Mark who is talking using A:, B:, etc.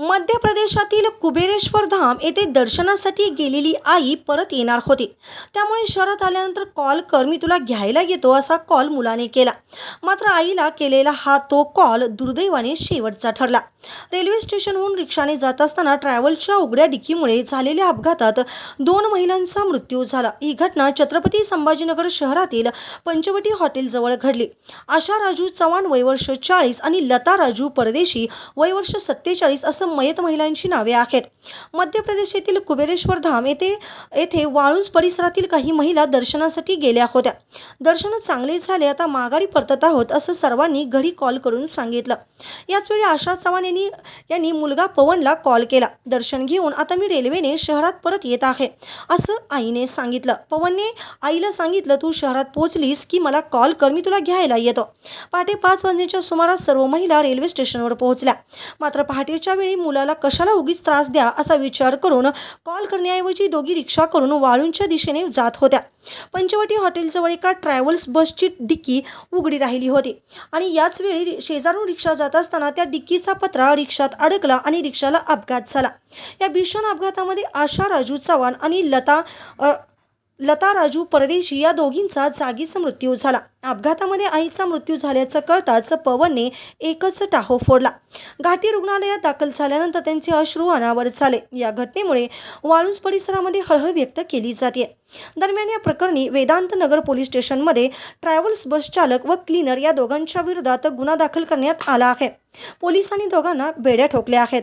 A: मध्य प्रदेशातील कुबेरेश्वर धाम येथे दर्शनासाठी गेलेली आई परत येणार होती. त्यामुळे शहरात आल्यानंतर कॉल कर मी तुला घ्यायला येतो असा कॉल मुलाने केला. मात्र आईला केलेला हा तो कॉल दुर्दैवाने शेवटचा ठरला. रेल्वे स्टेशनहून रिक्षाने जात असताना ट्रॅव्हलच्या उघड्या डिकीमुळे झालेल्या अपघातात दोन महिलांचा मृत्यू झाला. ही घटना छत्रपती संभाजीनगर शहरातील पंचवटी हॉटेलजवळ घडली. आशा राजू चव्हाण वयवर्ष चाळीस आणि लता राजू परदेशी वयवर्ष सत्तेचाळीस असं मयत महिलांची नावे आहेत. मध्य प्रदेश येथील कुबेरेश्वर धाम येथे येथे वाळूंज परिसरातील काही महिला दर्शनासाठी गेल्या होत्या. दर्शन चांगले झाले आता माघारी परतत आहोत असं सर्वांनी घरी कॉल करून सांगितलं. याचवेळी आशा चव्हाण यांनी यांनी मुलगा पवनला कॉल केला. दर्शन घेऊन आता मी रेल्वेने शहरात परत येत आहे असं आईने सांगितलं. पवनने आईला सांगितलं तू शहरात पोहोचलीस की मला कॉल कर मी तुला घ्यायला येतो. पहाटे पाच वाजण्याच्या सुमारास सर्व महिला रेल्वे स्टेशनवर पोहोचल्या. मात्र पहाटेच्या वेळी मुलाला कशाला उगीच त्रास द्या असा विचार करून कॉल करण्याऐवजी दोघी रिक्षा करून वाळूंच्या दिशेने जात होत्या. पंचवटी हॉटेलजवळ एका ट्रॅव्हल्स बसची डिक्की उघडी राहिली होती आणि याच वेळी शेजारून रिक्षा जात असताना त्या डिक्कीचा पत्रा रिक्षात अडकला आणि रिक्षाला अपघात झाला. या भीषण अपघातामध्ये आशा राजू चव्हाण आणि लता लता राजू परदेशी या दोघींचा जागीच मृत्यू झाला. अपघातामध्ये आईचा मृत्यू झाल्याचं कळताच पवनने एकच टाहो फोडला. घाटी रुग्णालयात दाखल झाल्यानंतर त्यांचे अश्रू अनावर झाले. या घटनेमुळे वाळूज परिसरामध्ये हळहळ व्यक्त केली जाते. दरम्यान या प्रकरणी वेदांत नगर पोलीस स्टेशनमध्ये ट्रॅव्हल्स बस चालक व क्लीनर या दोघांच्या विरोधात गुन्हा दाखल करण्यात आला आहे. पोलिसांनी दोघांना बेड्या ठोकल्या आहेत.